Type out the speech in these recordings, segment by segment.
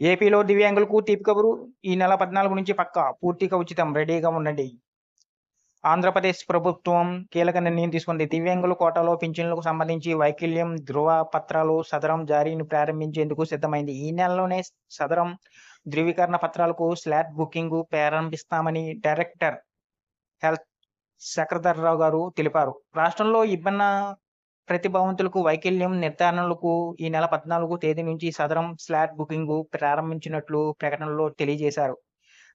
ఏపీలో దివ్యాంగులకు తీపి కబురు. ఈ నెల పద్నాలుగు నుంచి పక్కా పూర్తిగా ఉచితం రెడీగా ఉండండి. ఆంధ్రప్రదేశ్ ప్రభుత్వం కీలక నిర్ణయం తీసుకుంది. దివ్యాంగుల కోటాలో పింఛన్లకు సంబంధించి వైకల్యం ధృవ పత్రాలు సదరం జారీని ప్రారంభించేందుకు సిద్ధమైంది. ఈ నెలలోనే సదరం ధృవీకరణ పత్రాలకు స్లాట్ బుకింగ్ ప్రారంభిస్తామని డైరెక్టర్ హెల్త్ శక్రధర్రావు గారు తెలిపారు. రాష్ట్రంలో ఇబ్బంది ప్రతిభావంతులకు వైకల్యం నిర్ధారణలకు ఈ నెల పద్నాలుగు తేదీ నుంచి సదరం స్లాట్ బుకింగ్ ప్రారంభించినట్లు ప్రకటనలో తెలియజేశారు.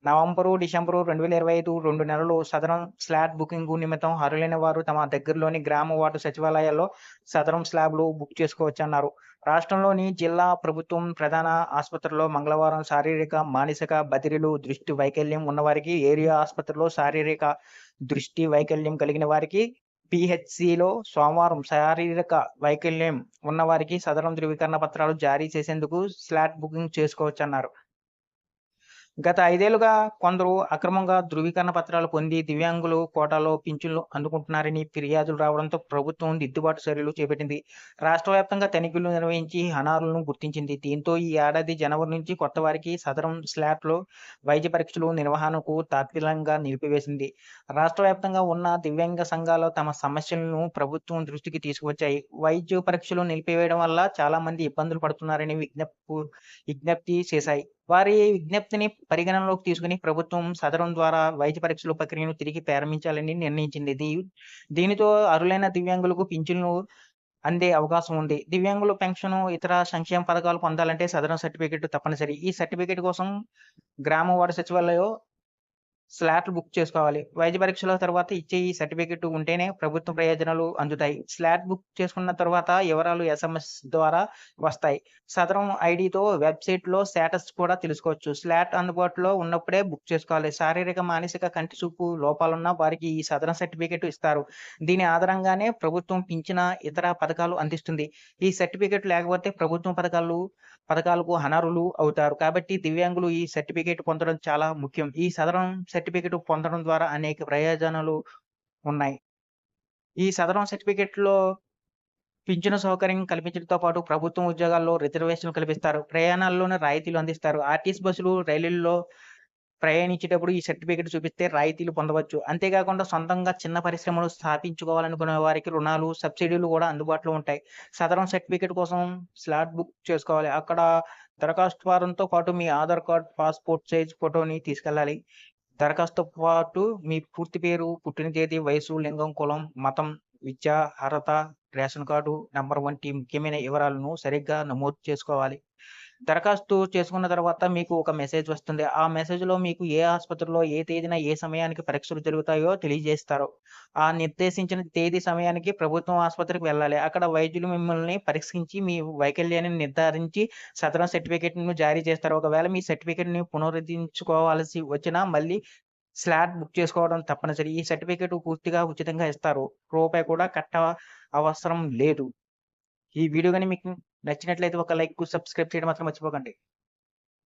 నవంబరు డిసెంబరు రెండు వేల ఇరవై ఐదు రెండు నెలలు సదరం స్లాట్ బుకింగ్ నిమిత్తం అర్హులైన వారు తమ దగ్గరలోని గ్రామ వార్డు సచివాలయాల్లో సదరం స్లాబ్లు బుక్ చేసుకోవచ్చన్నారు. రాష్ట్రంలోని జిల్లా ప్రభుత్వం ప్రధాన ఆసుపత్రిలో మంగళవారం శారీరక మానసిక బదిలీలు దృష్టి వైకల్యం ఉన్నవారికి ఏరియా ఆసుపత్రిలో శారీరక దృష్టి వైకల్యం కలిగిన వారికి పిహెచ్సిలో సోమవారం శారీరక వైకల్యం ఉన్నవారికి సదరం ధృవీకరణ పత్రాలు జారీ చేసేందుకు స్లాట్ బుకింగ్ చేసుకోవచ్చన్నారు. గత ఐదేళ్ళుగా కొందరు అక్రమంగా ధృవీకరణ పత్రాలు పొంది దివ్యాంగులు కోటాలో పింఛన్లు అందుకుంటున్నారని ఫిర్యాదులు రావడంతో ప్రభుత్వం దిద్దుబాటు చర్యలు చేపట్టింది. రాష్ట్ర వ్యాప్తంగా తనిఖీలు నిర్వహించి అనారులను గుర్తించింది. దీంతో ఈ ఏడాది జనవరి నుంచి కొత్త వారికి సదరం స్లాట్లో వైద్య పరీక్షలు నిర్వహణకు తాత్వికంగా నిలిపివేసింది. రాష్ట్ర వ్యాప్తంగా ఉన్న దివ్యాంగ సంఘాలు తమ సమస్యలను ప్రభుత్వం దృష్టికి తీసుకువచ్చాయి. వైద్య పరీక్షలు నిలిపివేయడం వల్ల చాలా మంది ఇబ్బందులు పడుతున్నారని విజ్ఞప్తి విజ్ఞప్తి చేశాయి. వారి విజ్ఞప్తిని పరిగణనలోకి తీసుకుని ప్రభుత్వం సదరం ద్వారా వైద్య పరీక్షల ప్రక్రియను తిరిగి ప్రారంభించాలని నిర్ణయించింది. దీనితో అరులైన దివ్యాంగులకు పింఛన్లు అందే అవకాశం ఉంది. దివ్యాంగుల పెన్షన్ ఇతర సంక్షేమ పథకాలు పొందాలంటే సదరం సర్టిఫికేట్ తప్పనిసరి. ఈ సర్టిఫికేట్ కోసం గ్రామ వార్డు సచివాలయం స్లాట్లు బుక్ చేసుకోవాలి. వైద్య పరీక్షల తర్వాత ఇచ్చే ఈ సర్టిఫికెట్ ఉంటేనే ప్రభుత్వ ప్రయోజనాలు అందుతాయి. స్లాట్ బుక్ చేసుకున్న తర్వాత వివరాలు ఎస్ఎంఎస్ ద్వారా వస్తాయి. సదరం ఐడితో వెబ్సైట్లో స్టేటస్ కూడా తెలుసుకోవచ్చు. స్లాట్ అందుబాటులో ఉన్నప్పుడే బుక్ చేసుకోవాలి. శారీరక మానసిక కంటి చూపు లోపాలున్న వారికి ఈ సదరం సర్టిఫికెట్ ఇస్తారు. దీని ఆధారంగానే ప్రభుత్వం పింఛన ఇతర పథకాలు అందిస్తుంది. ఈ సర్టిఫికెట్ లేకపోతే ప్రభుత్వం పథకాలు పథకాలకు అనర్హులు అవుతారు. కాబట్టి దివ్యాంగులు ఈ సర్టిఫికేట్ పొందడం చాలా ముఖ్యం. ఈ సదరం సర్టిఫికెట్ పొందడం ద్వారా అనేక ప్రయోజనాలు ఉన్నాయి. ఈ సదరం సర్టిఫికేట్లో పింఛను సౌకర్యం కల్పించడంతో పాటు ప్రభుత్వం ఉద్యోగాల్లో రిజర్వేషన్లు కల్పిస్తారు. ప్రయాణాల్లోనే రాయితీలు అందిస్తారు. ఆర్టీసీ బస్సులు రైళ్ళలో ప్రయాణించేటప్పుడు ఈ సర్టిఫికేట్ చూపిస్తే రాయితీలు పొందవచ్చు. అంతేకాకుండా సొంతంగా చిన్న పరిశ్రమలు స్థాపించుకోవాలనుకునే వారికి రుణాలు సబ్సిడీలు కూడా అందుబాటులో ఉంటాయి. సదరం సర్టిఫికేట్ కోసం స్లాట్ బుక్ చేసుకోవాలి. అక్కడ దరఖాస్తు ఫారంతో పాటు మీ ఆధార్ కార్డ్ పాస్పోర్ట్ సైజ్ ఫోటోని తీసుకెళ్ళాలి. దరఖాస్తు పాటు మీ పూర్తి పేరు పుట్టిన తేదీ వయసు లింగం కులం మతం విద్య అర్హత రేషన్ కార్డు నంబర్ వంటి ముఖ్యమైన వివరాలను సరిగ్గా నమోదు చేసుకోవాలి. దరఖాస్తు చేసుకున్న తర్వాత మీకు ఒక మెసేజ్ వస్తుంది. ఆ మెసేజ్లో మీకు ఏ ఆసుపత్రిలో ఏ తేదీన ఏ సమయానికి పరీక్షలు జరుగుతాయో తెలియజేస్తారు. ఆ నిర్దేశించిన తేదీ సమయానికి ప్రభుత్వం ఆసుపత్రికి వెళ్ళాలి. అక్కడ వైద్యులు మిమ్మల్ని పరీక్షించి మీ వైకల్యాన్ని నిర్ధారించి సదరం సర్టిఫికేట్ను జారీ చేస్తారు. ఒకవేళ మీ సర్టిఫికేట్ని పునరుద్ధరించుకోవాల్సి వచ్చినా మళ్ళీ స్లాట్ బుక్ చేసుకోవడం తప్పనిసరి. ఈ సర్టిఫికేట్ పూర్తిగా ఉచితంగా ఇస్తారు. రూపాయి కూడా కట్ట అవసరం లేదు. ఈ వీడియో కానీ మీకు నచ్చినట్లయితే ఒక లైక్ సబ్స్క్రైబ్ చేయడం మాత్రం మర్చిపోకండి.